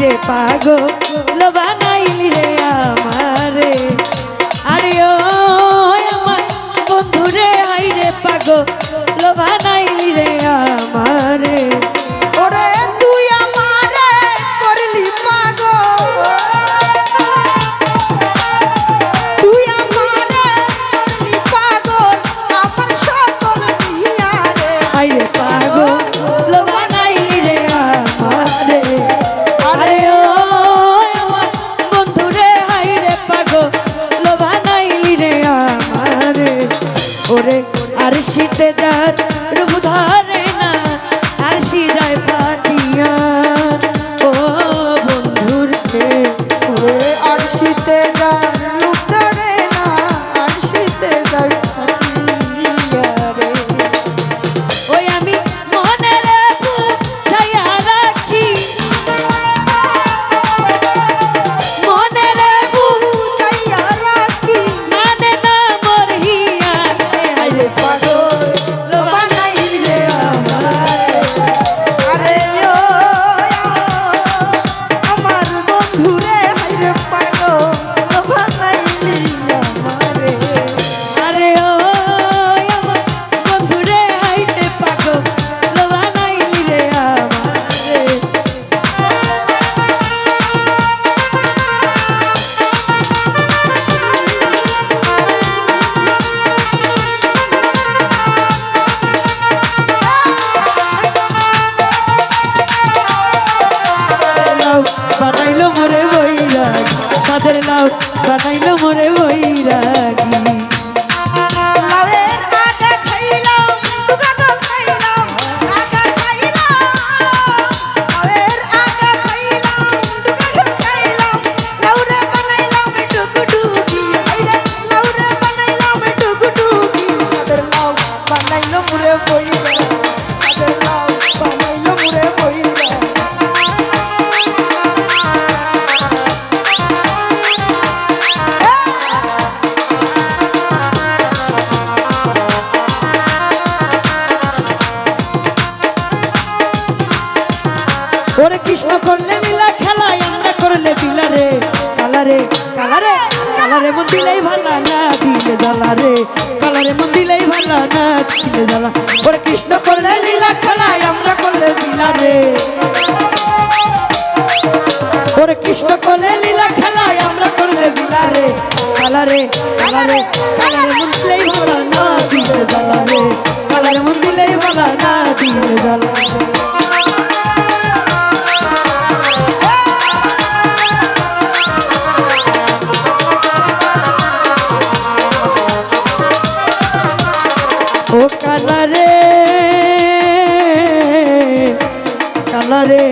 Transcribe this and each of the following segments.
রে পাগল বানাইলি রে। বানাইলো মুরে কালারে মন দিলেই ভালা না দিলে জ্বালা রে। কালারে মন দিলেই ভালা না দিলে জ্বালা। ওরে কৃষ্ণ করলে লীলা খেলায়, আমরা করলে বিলারে ওরে কৃষ্ণ করলে লীলা খেলায়, আমরা করলে বিলারে কালারে কালারে কালারে মন দিলেই ভালা না কালারে কালারে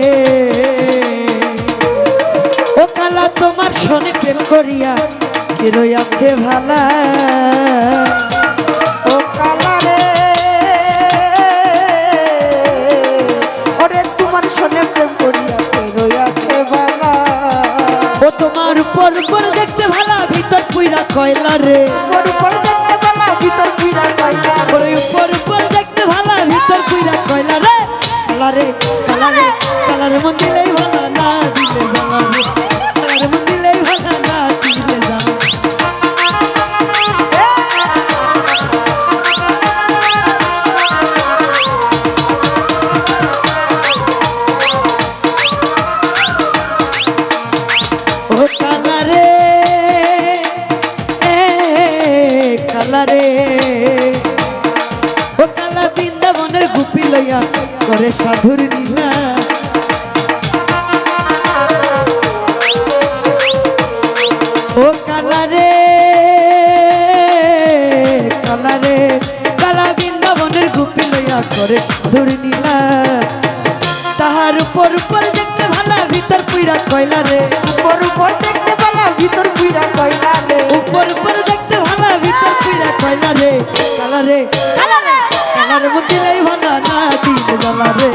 ও কালা তোমার শনি প্রেম করিয়া আছে ভালা? কালারে ও কালা বৃন্দাবনের গুপি লইয়া করে সাধুর নীলা ও কালারে কালারে কালা বৃন্দাবনের গুপি লইয়া করে সাধুর নীলা তাহার উপর উপর দেখতে ভালা ভিতর পুইরা কয়লা রে। উপর উপর দেখতে বালা ভিতর পুইরা কইলা রে। দিলে ভালা না দিল জ্বালা রে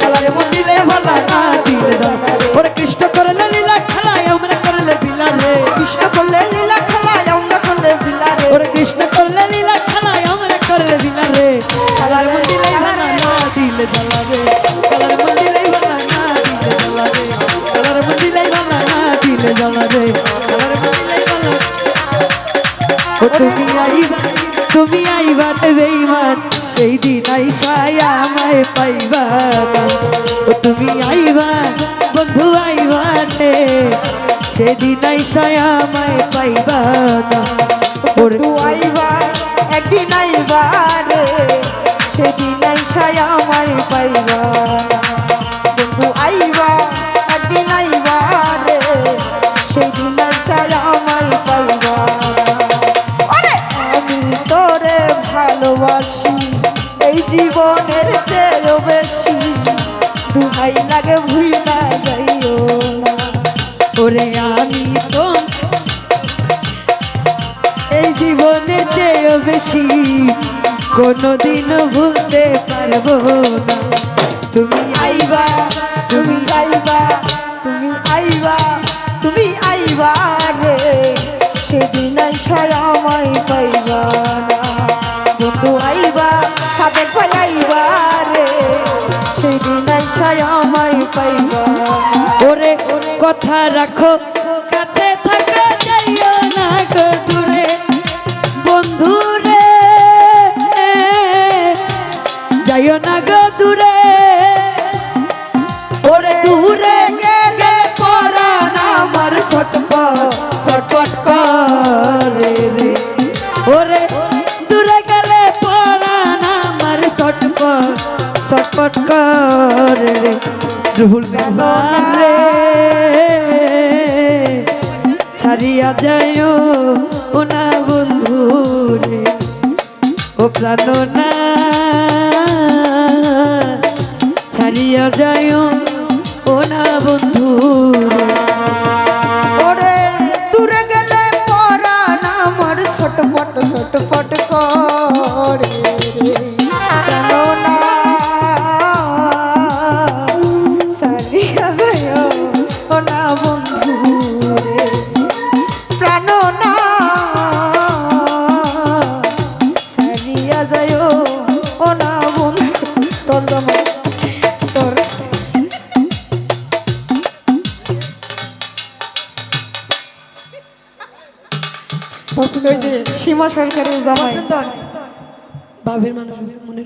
খেলারে মন দিলে ভালা না দিল জ্বালা ওরে কৃষ্ণ করলে লীলা খেলায় আমরা করলে বিলা রে কৃষ্ণ করলে লীলা খেলায় আমরা করলে বিলা রে ওরে কৃষ্ণ করলে লীলা খেলায় আমরা করলে বিলা রে খেলারে মন দিলে ভালা না দিল জ্বালা রে খেলারে মন দিলে ভালা না দিল জ্বালা রে খেলারে মন দিলে ভালা না দিল জ্বালা রে খেলারে মন দিলে ভালা তুমি আইবা তুমি আইবা বেইমান সেই দিন আইসাই আমায় পাইবা না তুমি আইবা, বন্ধু আইবা রে সেদিন আইসাই আমায় পাইবা না বন্ধু আইবা, একদিন আইবা রে সেদিন আইসাই পাইবা আমি এই জীবনে চেয়েও বেশি কোনোদিনও ভুলতে পারব না। তুমি আইবা তুমি আইবা তুমি আইবা তুমি আইবা রে। সেদিন আইসায় আমায় পাইবা না। বন্ধু আইবা সাথে ভাই রে। সেদিন আইসায় আমায় পাইবা। ওরে, কথা রাখো। Pata. ছাড়িয়া যায় ও না বন্ধু রে ও প্রাণ না হারিয়া যায় ও না বন্ধু পছন্দ হয়েছে সীমা সরকারের জামাই। বাবের মানুষ মনে